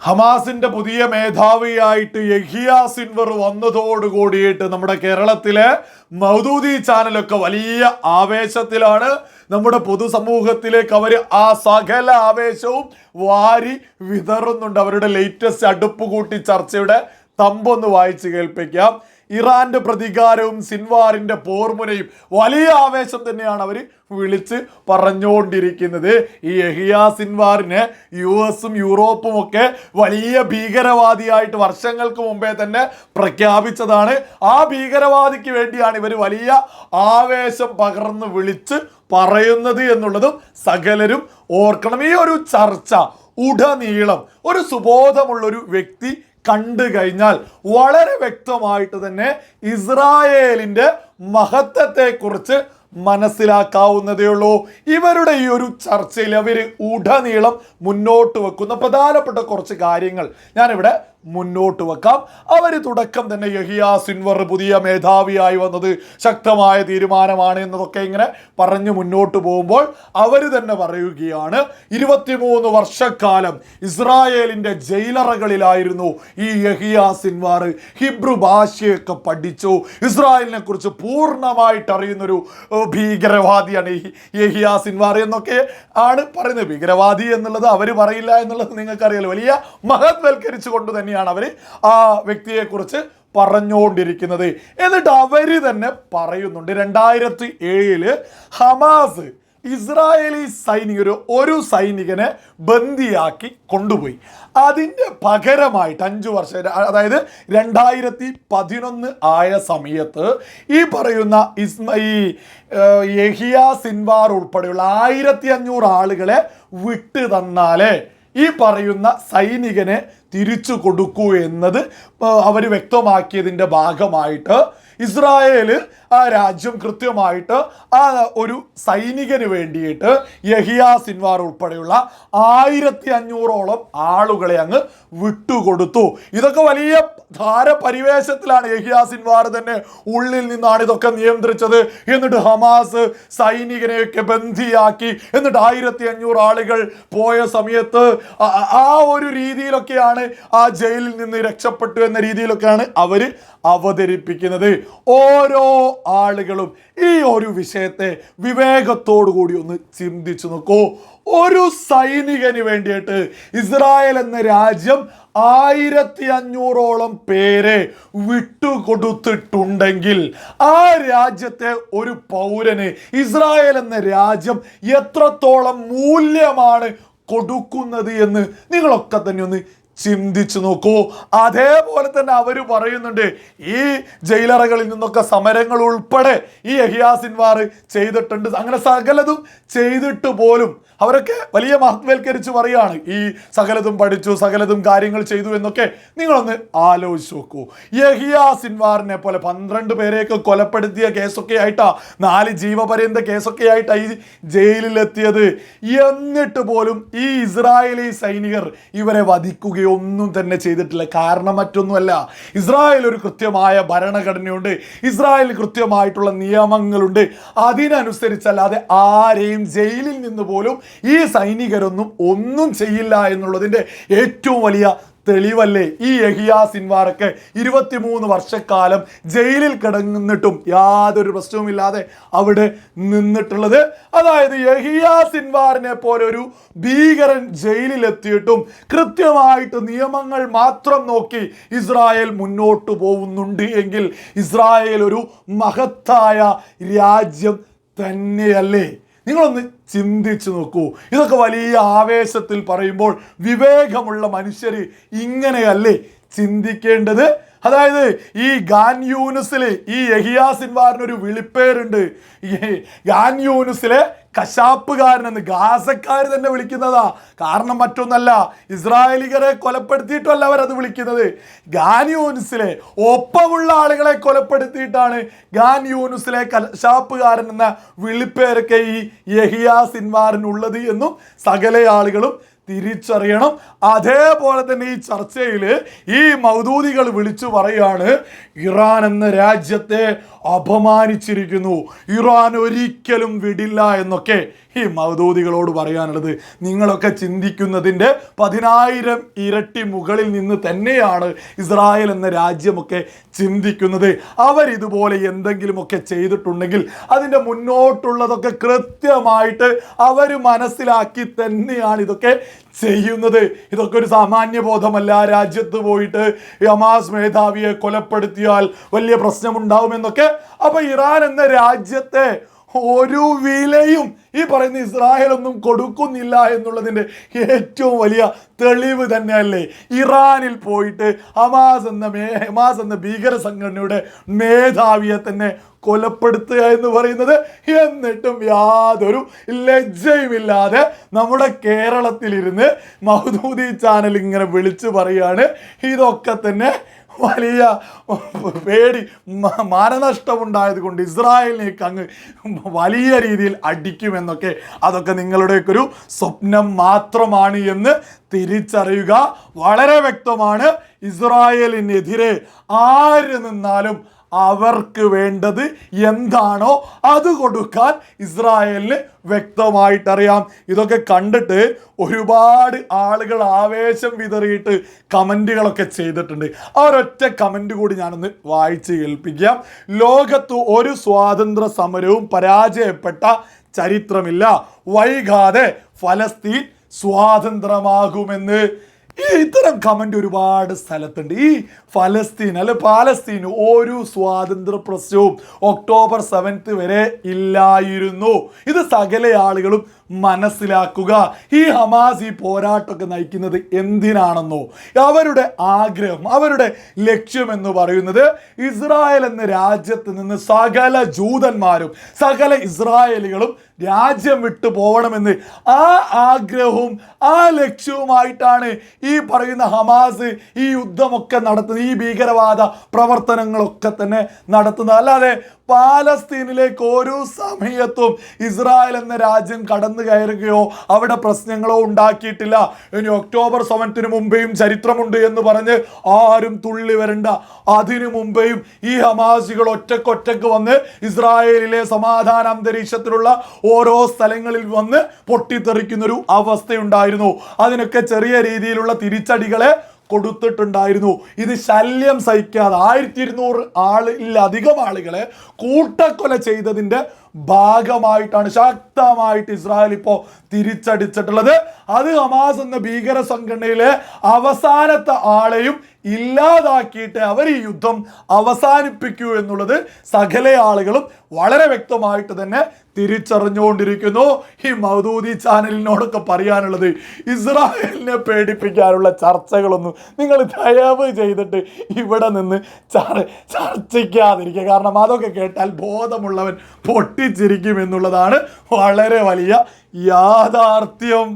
ഹമാസിന്റെ പുതിയ മേധാവിയായിട്ട് യഹിയ സിൻവർ വന്നതോട് കൂടിയിട്ട് നമ്മുടെ കേരളത്തിലെ മൗദൂദി ചാനലൊക്കെ വലിയ ആവേശത്തിലാണ്. നമ്മുടെ പൊതുസമൂഹത്തിലേക്ക് അവർ ആ സകല ആവേശവും വാരി വിതറുന്നുണ്ട്. അവരുടെ ലേറ്റസ്റ്റ് അടുപ്പ് കൂട്ടി ചർച്ചയുടെ തമ്പൊന്ന് വായിച്ച് കേൾപ്പിക്കാം. ഇറാന്റെ പ്രതികാരവും സിൻവാറിന്റെ പോർമുനയും വലിയ ആവേശം തന്നെയാണ് അവർ വിളിച്ച് പറഞ്ഞുകൊണ്ടിരിക്കുന്നത്. ഈ എഹിയ സിൻവാറിനെ യു എസും യൂറോപ്പും ഒക്കെ വലിയ ഭീകരവാദിയായിട്ട് വർഷങ്ങൾക്ക് മുമ്പേ തന്നെ പ്രഖ്യാപിച്ചതാണ്. ആ ഭീകരവാദിക്ക് വേണ്ടിയാണ് ഇവർ വലിയ ആവേശം പകർന്ന് വിളിച്ച് പറയുന്നത് എന്നുള്ളതും സകലരും ഓർക്കണം. ഈ ഒരു ചർച്ച ഉടനീളം ഒരു സുബോധമുള്ളൊരു വ്യക്തി കണ്ടു കഴിഞ്ഞാൽ വളരെ വ്യക്തമായിട്ട് തന്നെ ഇസ്രായേലിന്റെ മഹത്വത്തെക്കുറിച്ച് മനസ്സിലാക്കാവുന്നതേ ഉള്ളൂ. ഇവരുടെ ഈ ഒരു ചർച്ചയിൽ അവർ ഉടനീളം മുന്നോട്ട് വെക്കുന്ന പ്രധാനപ്പെട്ട കുറച്ച് കാര്യങ്ങൾ ഞാനിവിടെ മുന്നോട്ട് വെക്കാം. അവർ തുടക്കം തന്നെ യഹിയാ സിൻവർ പുതിയ മേധാവിയായി വന്നത് ശക്തമായ തീരുമാനമാണ് എന്നതൊക്കെ ഇങ്ങനെ പറഞ്ഞു മുന്നോട്ട് പോകുമ്പോൾ അവർ തന്നെ പറയുകയാണ് ഇരുപത്തിമൂന്ന് വർഷക്കാലം ഇസ്രായേലിന്റെ ജയിലറകളിലായിരുന്നു ഈ യഹിയാ സിൻവാർ. ഹിബ്രു ഭാഷയൊക്കെ പഠിച്ചു. ഇസ്രായേലിനെ കുറിച്ച് പൂർണമായിട്ട് അറിയുന്നൊരു ഭീകരവാദിയാണ് യഹിയ സിൻവാർ എന്നൊക്കെ ആണ് പറയുന്നത്. ഭീകരവാദി എന്നുള്ളത് അവർ പറയില്ല എന്നുള്ളത് നിങ്ങൾക്കറിയാലോ. വലിയ മഹത്വൽക്കരിച്ചു കൊണ്ട് തന്നെയാണ് അവർ ആ വ്യക്തിയെക്കുറിച്ച് പറഞ്ഞുകൊണ്ടിരിക്കുന്നത്. എന്നിട്ട് അവർ തന്നെ പറയുന്നുണ്ട് രണ്ടായിരത്തി ഏഴിൽ ഹമാസ് ഇസ്രായേലി സൈനികർ ഒരു സൈനികനെ ബന്ദിയാക്കി കൊണ്ടുപോയി. അതിന്റെ പകരമായിട്ട് അഞ്ച് വർഷം അതായത് രണ്ടായിരത്തി പതിനൊന്ന് ആയ സമയത്ത് ഈ പറയുന്ന ഇസ്മ ഈ യഹിയ സിൻവാർ ഉൾപ്പെടെയുള്ള ആയിരത്തി അഞ്ഞൂറ് ആളുകളെ വിട്ടു തന്നാലേ ഈ പറയുന്ന സൈനികനെ തിരിച്ചു കൊടുക്കൂ എന്നത് അവർ വ്യക്തമാക്കിയതിന്റെ ഭാഗമായിട്ട് ഇസ്രായേൽ ആ രാജ്യം കൃത്യമായിട്ട് ആ ഒരു സൈനികന് വേണ്ടിയിട്ട് യഹിയ സിൻവാർ ഉൾപ്പെടെയുള്ള ആയിരത്തി അഞ്ഞൂറോളം ആളുകളെ അങ്ങ് വിട്ടുകൊടുത്തു. ഇതൊക്കെ വലിയ ധാരപരിവേശത്തിലാണ് യഹിയ വാർ തന്നെ ഉള്ളിൽ നിന്നാണ് ഇതൊക്കെ നിയന്ത്രിച്ചത്. എന്നിട്ട് ഹമാസ് സൈനികനെയൊക്കെ ബന്ധിയാക്കി. എന്നിട്ട് ആയിരത്തി അഞ്ഞൂറ് ആളുകൾ പോയ സമയത്ത് ആ ഒരു രീതിയിലൊക്കെയാണ് ആ ജയിലിൽ നിന്ന് രക്ഷപ്പെട്ടു എന്ന രീതിയിലൊക്കെയാണ് അവർ അവതരിപ്പിക്കുന്നത്. ഓരോ ആളുകളും ഈ ഒരു വിഷയത്തെ വിവേകത്തോടു കൂടി ഒന്ന് ചിന്തിച്ചു നോക്കൂ. ഒരു സൈനികന് വേണ്ടിയിട്ട് ഇസ്രായേൽ എന്ന രാജ്യം ആയിരത്തി അഞ്ഞൂറോളം പേരെ വിട്ടുകൊടുത്തിട്ടുണ്ടെങ്കിൽ ആ രാജ്യത്തെ ഒരു പൗരന് ഇസ്രായേൽ എന്ന രാജ്യം എത്രത്തോളം മൂല്യമാണ് കൊടുക്കുന്നത് എന്ന് നിങ്ങളൊക്കെ തന്നെ ഒന്ന് ചിന്തിച്ചു നോക്കൂ. അതേപോലെ തന്നെ അവർ പറയുന്നുണ്ട് ഈ ജയിലറകളിൽ നിന്നൊക്കെ സമരങ്ങൾ ഉൾപ്പെടെ ഈ യഹിയാസിൻവാർ ചെയ്തിട്ടുണ്ട്. അങ്ങനെ സകലതും ചെയ്തിട്ട് പോലും അവരൊക്കെ വലിയ മഹത്വൽക്കരിച്ച് പറയാണ് ഈ സകലതും പഠിച്ചു സകലതും കാര്യങ്ങൾ ചെയ്തു എന്നൊക്കെ നിങ്ങളൊന്ന് ആലോചിച്ച് നോക്കൂ. യഹിയ സിൻവാറിനെ പോലെ പന്ത്രണ്ട് പേരെയൊക്കെ കൊലപ്പെടുത്തിയ കേസൊക്കെ ആയിട്ടാ നാല് ജീവപര്യന്ത കേസൊക്കെ ആയിട്ടാ ഈ ജയിലിലെത്തിയത്. എന്നിട്ട് പോലും ഈ ഇസ്രായേലി സൈനികർ ഇവരെ വധിക്കുകയൊന്നും തന്നെ ചെയ്തിട്ടില്ല. കാരണം മറ്റൊന്നുമല്ല ഇസ്രായേൽ ഒരു കൃത്യമായ ഭരണഘടനയുണ്ട്. ഇസ്രായേൽ കൃത്യമായിട്ടുള്ള നിയമങ്ങളുണ്ട്. അതിനനുസരിച്ചല്ലാതെ ആരെയും ജയിലിൽ നിന്ന് പോലും ഈ സൈനികരൊന്നും ഒന്നും ചെയ്യില്ല എന്നുള്ളതിന്റെ ഏറ്റവും വലിയ തെളിവല്ലേ? ഈ യഹിയ സിൻവാറൊക്കെ ഇരുപത്തിമൂന്ന് വർഷക്കാലം ജയിലിൽ കിടന്നിട്ടും യാതൊരു പ്രശ്നവുമില്ലാതെ അവിടെ നിന്നിട്ടുള്ളത്. അതായത് യഹിയ സിൻവാറിനെ പോലെ ഒരു ഭീകരൻ ജയിലിലെത്തിയിട്ടും കൃത്യമായിട്ട് നിയമങ്ങൾ മാത്രം നോക്കി ഇസ്രായേൽ മുന്നോട്ട് പോകുന്നുണ്ട് എങ്കിൽ ഇസ്രായേൽ ഒരു മഹത്തായ രാജ്യം തന്നെയല്ലേ? നിങ്ങളൊന്ന് ചിന്തിച്ചു നോക്കൂ. ഇതൊക്കെ വലിയ ആവേശത്തിൽ പറയുമ്പോൾ വിവേകമുള്ള മനുഷ്യർ ഇങ്ങനെയല്ലേ ചിന്തിക്കേണ്ടത്? അതായത് ഈ ഗാൻ യൂനുസിലെ ഈ യഹിയ സിൻവാറിന് ഒരു വിളിപ്പേരുണ്ട്. ഈ ഗാൻ യൂനുസിലെ കശാപ്പുകാരനെന്ന് ഗാസക്കാർ തന്നെ വിളിക്കുന്നതാ. കാരണം മറ്റൊന്നല്ല ഇസ്രായേലികരെ കൊലപ്പെടുത്തിയിട്ടല്ല അവരത് വിളിക്കുന്നത്. ഗാൻ യൂനുസിലെ ഒപ്പമുള്ള ആളുകളെ കൊലപ്പെടുത്തിയിട്ടാണ് ഗാൻ യൂനുസിലെ കശാപ്പുകാരൻ എന്ന വിളിപ്പേരൊക്കെ ഈ യഹിയ സിൻവാറിനുള്ളത് എന്നും സകല ആളുകളും തിരിച്ചറിയണം. അതേപോലെ തന്നെ ഈ ചർച്ചയിൽ ഈ മൗദൂദികൾ വിളിച്ചു പറയാണ് ഇറാൻ എന്ന രാജ്യത്തെ അപമാനിച്ചിരിക്കുന്നു. ഇറാൻ ഒരിക്കലും വിടില്ല എന്നൊക്കെ ഈ മൗദൂദികളോട് പറയാനുള്ളത്. നിങ്ങളൊക്കെ ചിന്തിക്കുന്നതിന്റെ പതിനായിരം ഇരട്ടി മുകളിൽ നിന്ന് തന്നെയാണ് ഇസ്രായേൽ എന്ന രാജ്യമൊക്കെ ചിന്തിക്കുന്നത്. അവരിതുപോലെ എന്തെങ്കിലുമൊക്കെ ചെയ്തിട്ടുണ്ടെങ്കിൽ അതിന്റെ മുന്നോട്ടുള്ളതൊക്കെ കൃത്യമായിട്ട് അവർ മനസ്സിലാക്കി തന്നെയാണ് ഇതൊക്കെ ചെയ്യുന്നത്. ഇതൊക്കെ ഒരു സാമാന്യ ബോധമല്ല. രാജ്യത്ത് പോയിട്ട് ഹമാസ് മേധാവിയെ കൊലപ്പെടുത്തിയാൽ വലിയ പ്രശ്നമുണ്ടാവുമെന്നൊക്കെ. അപ്പൊ ഇറാൻ എന്ന രാജ്യത്തെ ഒരു വിലയും ഈ പറയുന്ന ഇസ്രായേൽ ഒന്നും കൊടുക്കുന്നില്ല എന്നുള്ളതിന്റെ ഏറ്റവും വലിയ തെളിവ് തന്നെയല്ലേ? ഇറാനിൽ പോയിട്ട് ഹമാസ് എന്ന മേ ഹമാസ് എന്ന ഭീകര സംഘടനയുടെ മേധാവിയെ തന്നെ കൊലപ്പെടുത്തുക എന്ന് പറയുന്നത് എന്നിട്ടും യാതൊരു ലജ്ജയുമില്ലാതെ നമ്മുടെ കേരളത്തിലിരുന്ന് മഹദൂദി ചാനൽ ഇങ്ങനെ വിളിച്ചു പറയാണ് ഇതൊക്കെ തന്നെ വലിയ പേടി മാനനഷ്ടമുണ്ടായത് കൊണ്ട് ഇസ്രായേലിനേക്ക് അങ്ങ് വലിയ രീതിയിൽ അടിക്കുമെന്നൊക്കെ അതൊക്കെ നിങ്ങളുടെയൊക്കെ ഒരു സ്വപ്നം മാത്രമാണ് എന്ന് തിരിച്ചറിയുക. വളരെ വ്യക്തമാണ് ഇസ്രായേലിനെതിരെ ആര് നിന്നാലും അവർക്ക് വേണ്ടത് എന്താണോ അത് കൊടുക്കാൻ ഇസ്രായേലിന് വ്യക്തമായിട്ടറിയാം. ഇതൊക്കെ കണ്ടിട്ട് ഒരുപാട് ആളുകൾ ആവേശം വിതറിയിട്ട് കമന്റുകളൊക്കെ ചെയ്തിട്ടുണ്ട്. ആ ഒരൊറ്റ കമന്റ് കൂടി ഞാനൊന്ന് വായിച്ച് കേൾപ്പിക്കാം. ലോകത്ത് ഒരു സ്വാതന്ത്ര്യ സമരവും പരാജയപ്പെട്ട ചരിത്രമില്ല. വൈകാതെ ഫലസ്തീൻ സ്വാതന്ത്ര്യമാകുമെന്ന്. ഈ ഇത്തരം കമന്റ് ഒരുപാട് സ്ഥലത്തുണ്ട്. ഈ ഫലസ്തീൻ അല്ലെ പാലസ്തീൻ ഒരു സ്വാതന്ത്ര്യ പ്രശ്നവും ഒക്ടോബർ സെവൻത്ത് വരെ ഇല്ലായിരുന്നു. ഇത് സകല ആളുകളും മനസ്സിലാക്കുക. ഈ ഹമാസ് ഈ പോരാട്ടമൊക്കെ നയിക്കുന്നത് എന്തിനാണെന്നോ. അവരുടെ ആഗ്രഹം അവരുടെ ലക്ഷ്യം എന്ന് പറയുന്നത് ഇസ്രായേൽ എന്ന രാജ്യത്ത് നിന്ന് സകല ജൂതന്മാരും സകല ഇസ്രായേലികളും രാജ്യം വിട്ടു പോകണമെന്ന് ആ ആഗ്രഹവും ആ ലക്ഷ്യവുമായിട്ടാണ് ഈ പറയുന്ന ഹമാസ് ഈ യുദ്ധമൊക്കെ നടത്തുന്നത് ഈ ഭീകരവാദ പ്രവർത്തനങ്ങളൊക്കെ തന്നെ നടത്തുന്നത്. അല്ലാതെ പാലസ്തീനിലേക്ക് ഓരോ സമയത്തും ഇസ്രായേൽ എന്ന രാജ്യം കടന്നു കയറുകയോ അവിടെ പ്രശ്നങ്ങളോ ഉണ്ടാക്കിയിട്ടില്ല. ഇനി ഒക്ടോബർ സെവൻത്തിന് മുമ്പേയും ചരിത്രമുണ്ട് എന്ന് പറഞ്ഞ് ആരും തുള്ളി വരണ്ട. അതിനു മുമ്പേയും ഈ ഹമാസികൾ ഒറ്റക്കൊറ്റക്ക് വന്ന് ഇസ്രായേലിലെ സമാധാന അന്തരീക്ഷത്തിലുള്ള ഓരോ സ്ഥലങ്ങളിൽ വന്ന് പൊട്ടിത്തെറിക്കുന്നൊരു അവസ്ഥയുണ്ടായിരുന്നു. അതിനൊക്കെ ചെറിയ രീതിയിലുള്ള തിരിച്ചടികളെ കൊടുത്തിട്ടുണ്ടായിരുന്നു. ഇത് ശല്യം സഹിക്കാതെ ആയിരത്തി ഇരുന്നൂറ് ആളിലധികം ആളുകളെ കൂട്ടക്കൊല ചെയ്തതിന്റെ ഭാഗമായിട്ടാണ് ശക്തമായിട്ട് ഇസ്രായേൽ ഇപ്പോൾ തിരിച്ചടിച്ചിട്ടുള്ളത്. അത് ഹമാസ് എന്ന ഭീകര സംഘടനയിലെ അവസാനത്തെ ആളെയും ഇല്ലാതാക്കിയിട്ട് അവർ ഈ യുദ്ധം അവസാനിപ്പിക്കൂ എന്നുള്ളത് സകല ആളുകളും വളരെ വ്യക്തമായിട്ട് തന്നെ തിരിച്ചറിഞ്ഞുകൊണ്ടിരിക്കുന്നു. ഈ മൗദൂദി ചാനലിനോടൊക്കെ പറയാനുള്ളത് ഇസ്രായേലിനെ പേടിപ്പിക്കാനുള്ള ചർച്ചകളൊന്നും നിങ്ങൾ ദയവ് ചെയ്തിട്ട് ഇവിടെ നിന്ന് ചർ ചർച്ചിക്കാതിരിക്കുക. കാരണം അതൊക്കെ കേട്ടാൽ ബോധമുള്ളവൻ പൊട്ടിച്ചിരിക്കും എന്നുള്ളതാണ് വളരെ വലിയ യാഥാർത്ഥ്യം.